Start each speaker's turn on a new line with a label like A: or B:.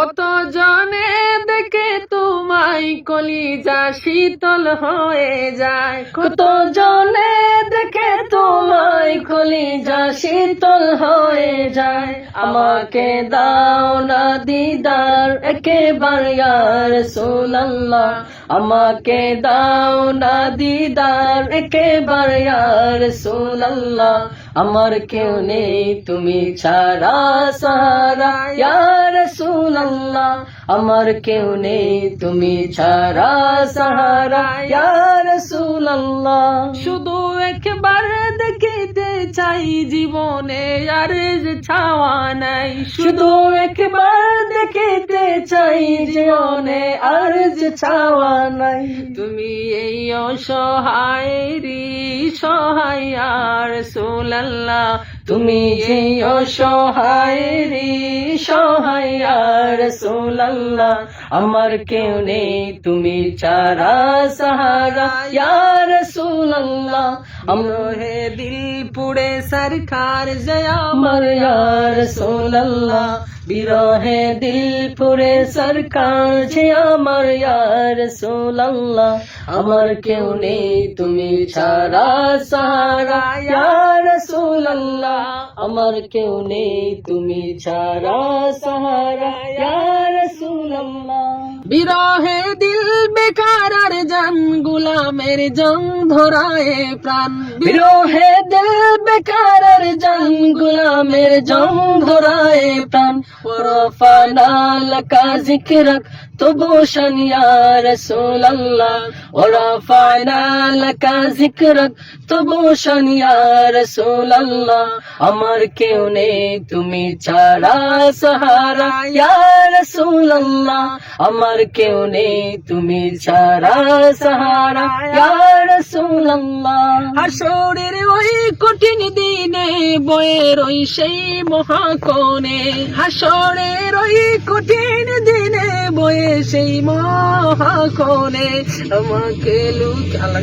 A: কত জনে দেখে তোমায় কলিজা শীতল হয়ে যায়? কত জনে দেখে তোমায় কলিজা শীতল হয়ে যায়? আমাকে দাও না দিদার, একেবারে আর সোনাল্লাহ আমাকে দাও না দিদার, একেবারে আর সোনাল্লাহ আমার কেউ নেই তুমি ছাড়া সারা ইয়ার সুনাল্লাহ আমার কেউ নেই তুমি ছাড়া সাহারা ইয়ার সুনাল্লাহ শুধু একবার দেখিতে চাই জীবনে আর যে ছাওয়া নাই শুধু একবার দেখিতে চাই জীবনে আর যে ছাওয়া নাই তুমি এই অসহায়েরই সহায় আর সোলাল্লাহ তুমি এই অসহায়েরই সহায় আর সোলাল্লাহ আমার কেউ নেই তুমি চারা সাহারা ইয়ার সোলাল্লাহ আমার হে দিল পুড়ে সরকার জয়া আমার ইয়ার সোলাল্লাহ বিরহে দিল পুরে সরকার যে আমার ইয়ার সোলাল্লাহ আমার কেউ নেই তুমি ছাড়া সাহারা ইয়ার সোলাল্লাহ আমার কেউ নেই তুমি ছাড়া সাহারা ইয়ার সোলাল্লাহ বিরহে দিল মায়ের জং ধরায় প্রাণ। বিরোহে দিল বেকারের জং, গুলামের জং ধরায় প্রাণ। ওরফানাল কাজিক রাখ طبوشا يا رسول الله ورفعنا لك ذكرك طبوشا يا رسول الله আমার কেউ নেই তুমি ছাড়া সাহারা ইয়া রাসূল আল্লাহ আমার কেউ নেই তুমি ছাড়া সাহারা ইয়া রাসূল আল্লাহ হাসরের ওই কঠিন দিনে বয়ের ওই সেই মহাকোণে হাসরের ওই কঠিন দিনে বয়ে সেই মহাকনে আমাকে লুক আল্লাহ।